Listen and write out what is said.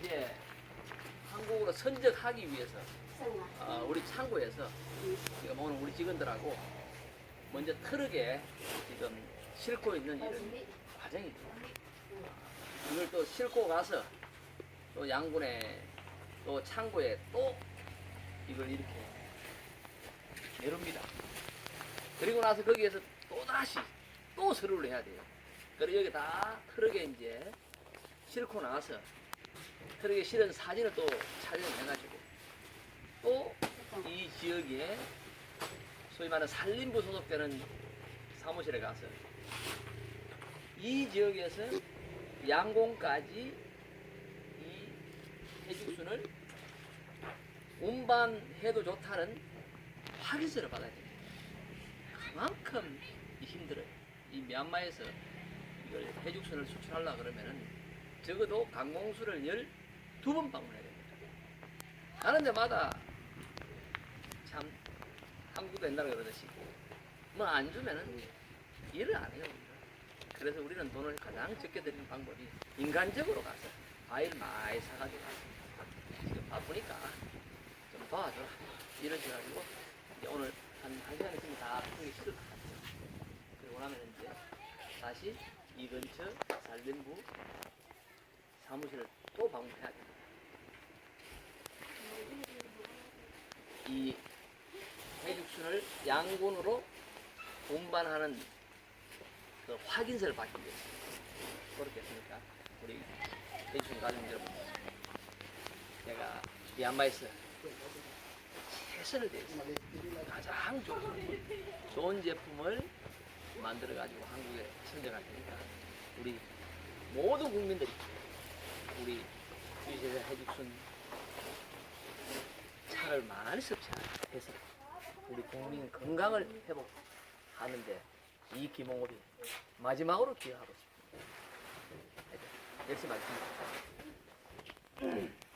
이제 한국으로 선적하기 위해서 어, 우리 창고에서 지금 오늘 우리 직원들하고 먼저 트럭에 지금 싣고 있는 이런 과정이죠. 이걸 또 싣고 가서 또 양군에 또 창고에 또 이걸 이렇게 내립니다. 그리고 나서 거기에서 또 다시 또 서류를 해야 돼요. 그리고 여기 다 트럭에 이제 싣고 나서 트럭에 실은 사진을 또 촬영해가지고 또 이 지역에 소위 말하는 산림부 소속되는 사무실에 가서 이 지역에서 양공까지 이 해죽순을 운반해도 좋다는 확인서를 받아야 됩니다. 그만큼 이 힘들어요. 이 미얀마에서 이걸 해죽순을 수출하려 그러면은 적어도 강공수를 12번 방문해야 됩니다. 가는 데마다 참 한국도 옛날에 그러듯이 뭐 안 주면은 일을 안 해요. 그래서 우리는 돈을 가장 적게 드리는 방법이 인간적으로 가서 과일 많이 사가지고 가서 지금 바쁘니까 좀 도와줘라. 이런 식으로 가지고 오늘 한, 한 시간 있으면 다 풍기 실을 것 같아요. 그리고 나면 이제 다시 이 근처 산림부 사무실을 또 방문해야 됩니다. 이 해죽순을 양군으로 운반하는 그 확인서를 받기 위해서 그렇겠습니까? 우리 해죽순 가족 여러분 제가 미얀마에서 최선을 다해서 가장 좋은, 좋은 제품을 만들어 가지고 한국에 선정할 테니까 우리 모든 국민들이 우리 유세대 해죽순 차를 많이 섭취해서 우리 국민 건강을 회복하는데 이 기몽업이 마지막으로 기여하고 싶습니다. 열심히 하겠습니다.